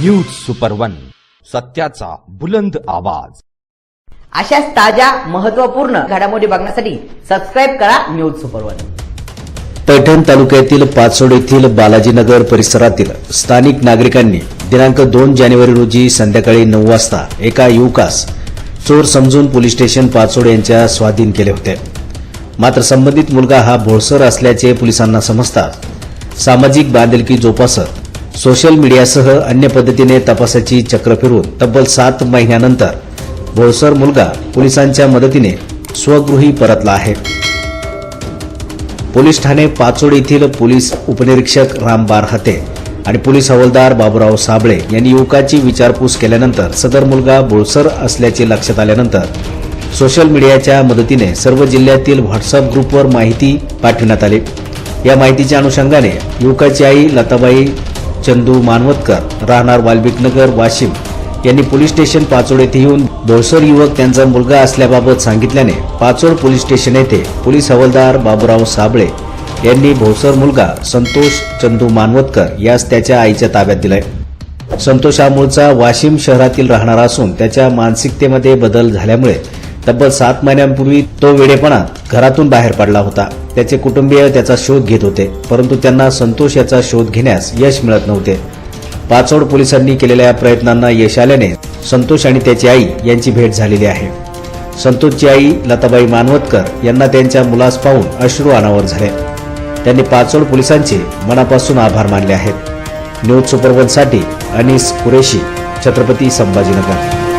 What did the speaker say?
News super one सत्याचा बुलंद आवाज. अशाच ताज्या महत्त्वपूर्ण घडामोडी बघण्यासाठी सबस्क्राईब करा न्यूज सुपर वन. पैठण तालुक्यातील पाचोड येथील बालाजीनगर परिसरातील स्थानिक नागरिकांनी दिनांक दोन जानेवारी रोजी संध्याकाळी नऊ वाजता एका युवकास चोर समजून पोलीस स्टेशन पाचोड यांच्या स्वाधीन केले होते. मात्र संबंधित मुलगा हा भोळसर असल्याचे पोलिसांना समजताच सामाजिक बांधिलकी जोपासत सोशल मीडियासह अन्य पद्धतीने तपासाची चक्र फिरून तब्बल सात महिन्यानंतर भोळसर मुलगा पोलिसांच्या मदतीने स्वगृही परतला आहे. पोलीस ठाणे पाचोड येथील पोलीस उपनिरीक्षक राम बारहते आणि पोलीस हवालदार बाबूराव साबळे यांनी युवकाची विचारपूस केल्यानंतर सदर मुलगा बोळसर असल्याचे लक्षात आल्यानंतर सोशल मीडियाच्या मदतीने सर्व जिल्ह्यातील व्हॉट्सअप ग्रुपवर माहिती पाठविण्यात आली. या माहितीच्या अनुषंगाने युवकाची आई लताबाई चंदू मानवतकर राहणार वाल्मिकनगर वाशिम. यांनी पोलीस स्टेशन पाचोड येथे येऊन धोळसर युवक त्यांचा मुलगा असल्याबाबत सांगितल्याने पाचोड पोलीस स्टेशन येथे पोलीस हवालदार बाबूराव साबळे यांनी भोसर मुलगा संतोष चंदू मानवतकर यास त्याच्या आईच्या ताब्यात दिलाय. संतोष हा मूळचा वाशिम शहरातील राहणारा असून त्याच्या मानसिकतेमध्ये बदल झाल्यामुळे तब्बल सात महिन्यांपूर्वी तो वेडेपणा घरातून बाहेर पडला होता. त्याचे कुटुंबीय त्याचा शोध घेत होते परंतु त्यांना संतोष याचा शोध घेण्यास यश मिळत नव्हते. पाचोड पोलिसांनी केलेल्या प्रयत्नांना यश आल्याने संतोष आणि त्याची आई यांची भेट झालेली आहे. संतोषची आई लताबाई मानवतकर यांना त्यांच्या मुलास पाहून अश्रू अनावर झाले. त्यांनी पाचोड पोलिसांचे मनापासून आभार मानले आहेत. न्यूज सुपरवनसाठी अनिस कुरेशी छत्रपती संभाजीनगर.